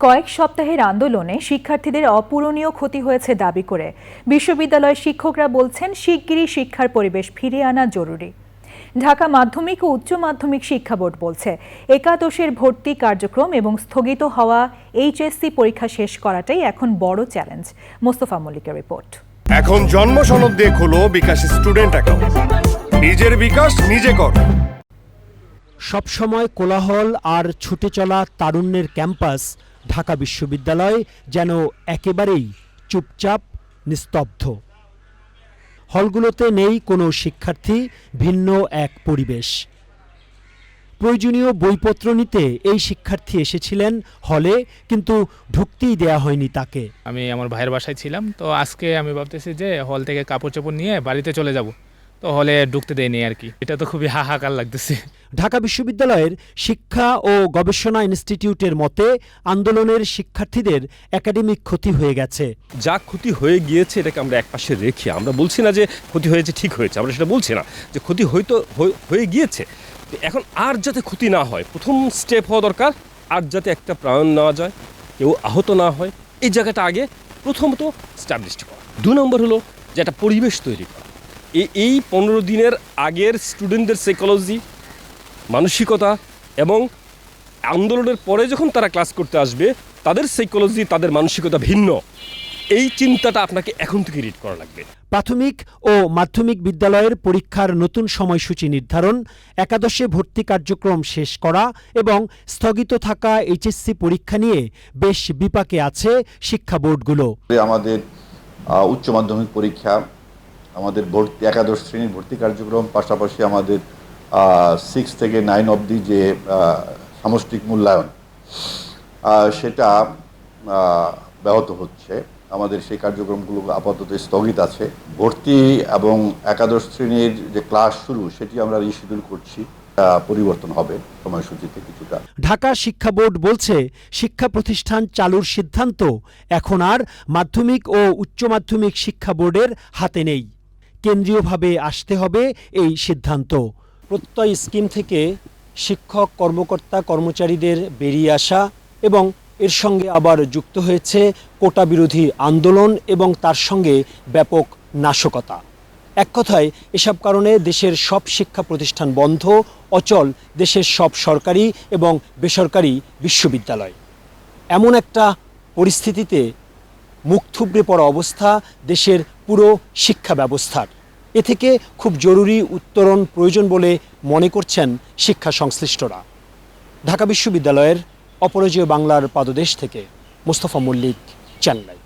কয়েক সপ্তাহের আন্দোলনে শিক্ষার্থীদের অপূরণীয় ক্ষতি হয়েছে দাবি করে বিশ্ববিদ্যালয়ের শিক্ষকরা বলছেন শিগগিরই শিক্ষার পরিবেশ ফিরিয়ে আনা জরুরি। ঢাকা মাধ্যমিক ও উচ্চ মাধ্যমিক শিক্ষা বোর্ড বলছে একাদশের ভর্তি কার্যক্রম এবং স্থগিত হওয়া এইচএসসি পরীক্ষা শেষ করাটাই এখন বড় চ্যালেঞ্জ। মোস্তফা মল্লিকের রিপোর্ট। এখন জন্ম সনদ দিয়ে খোলো বিকাশ স্টুডেন্ট অ্যাকাউন্ট। নিজের বিকাশ নিজে কর। সবসময় কোলাহল আর ছুটে চলা তারুণ্যের ক্যাম্পাস ঢাকা বিশ্ববিদ্যালয় যেন একেবারেই চুপচাপ, নিস্তব্ধ। হলগুলোতে নেই কোনো শিক্ষার্থী, ভিন্ন এক পরিবেশ। প্রয়োজনীয় বইপত্র নিতে এই শিক্ষার্থী এসেছিলেন হলে, কিন্তু ঢুকতেই দেয়া হয়নি তাকে। আমি আমার ভাইয়ের বাসায় ছিলাম, তো আজকে আমি ভাবতেছি যে হল থেকে কাপড় চোপড় নিয়ে বাড়িতে চলে যাব। তো হলে ঢুকতে দেয়নি আর কি। এটা তো খুবই হাহাকার লাগতেছে। ঢাকা বিশ্ববিদ্যালয়ের শিক্ষা ও গবেষণা ইনস্টিটিউটের মতে আন্দোলনের শিক্ষার্থীদের একাডেমিক ক্ষতি হয়ে গেছে। যা ক্ষতি হয়ে গিয়েছে এটাকে আমরা একপাশে রেখে আমরা বলছি না যে ক্ষতি হয়েছে ঠিক হয়েছে আমরা সেটা বলছি না। যে ক্ষতি হয়তো হয়ে- হয়ে গিয়েছে এখন আর যাতে ক্ষতি না হয় প্রথম স্টেপ হওয়া দরকার আর যাতে একটা প্রাণ নেওয়া যায় কেউ আহত না হয় এই জায়গাটা আগে প্রথমত স্ট্যাবলিশ করা। দু নম্বর হলো যে একটা পরিবেশ তৈরি করা। এই এই পনেরো দিনের আগের স্টুডেন্টদের সাইকোলজি মানসিকতা এবং আন্দোলনের পরে যখন তারা ক্লাস করতে আসবে তাদের সাইকোলজি তাদের মানসিকতা ভিন্ন। এই চিন্তাটা আপনাকে এখন থেকে রিড করা লাগবে। প্রাথমিক ও মাধ্যমিক বিদ্যালয়ের পরীক্ষার নতুন সময়সূচি নির্ধারণ একাদশে ভর্তি কার্যক্রম শেষ করা এবং স্থগিত থাকা এইচএসসি পরীক্ষা নিয়ে বেশ বিপাকে আছে শিক্ষা বোর্ডগুলো। আমাদের উচ্চ মাধ্যমিক পরীক্ষা আমাদের ভর্তি, একাদশ শ্রেণির ভর্তি কার্যক্রম, পাশাপাশি আমাদের সিক্স থেকে নাইন অবধি যে সামষ্টিক মূল্যায়ন সেটা ব্যাহত হচ্ছে। আমাদের সেই কার্যক্রমগুলো আপাতত স্থগিত আছে। ভর্তি এবং একাদশ শ্রেণির যে ক্লাস শুরু, সেটি আমরা রিশিডিউল করছি। পরিবর্তন হবে সময়সূচিতে কিছুটা। ঢাকা শিক্ষা বোর্ড বলছে, শিক্ষা প্রতিষ্ঠান চালুর সিদ্ধান্ত এখন আর মাধ্যমিক ও উচ্চ মাধ্যমিক শিক্ষা বোর্ডের হাতে নেই। কেন্দ্রীয়ভাবে আসতে হবে এই সিদ্ধান্ত। প্রত্যয় স্কিম থেকে শিক্ষক, কর্মকর্তা, কর্মচারীদের বেরিয়ে আসা এবং এর সঙ্গে আবার যুক্ত হয়েছে কোটা বিরোধী আন্দোলন এবং তার সঙ্গে ব্যাপক নাশকতা। এক কথায়, এসব কারণে দেশের সব শিক্ষা প্রতিষ্ঠান বন্ধ, অচল, দেশের সব সরকারি এবং বেসরকারি বিশ্ববিদ্যালয়। এমন একটা পরিস্থিতিতে মুখ থুবড়ে পড়া অবস্থা দেশের পুরো শিক্ষা ব্যবস্থার। এ থেকে খুব জরুরি উত্তরণ প্রয়োজন বলে মনে করছেন শিক্ষা সংশ্লিষ্টরা। ঢাকা বিশ্ববিদ্যালয়ের অপরাজয় বাংলার পাদদেশ থেকে মোস্তফা মল্লিক, চেন্নাই।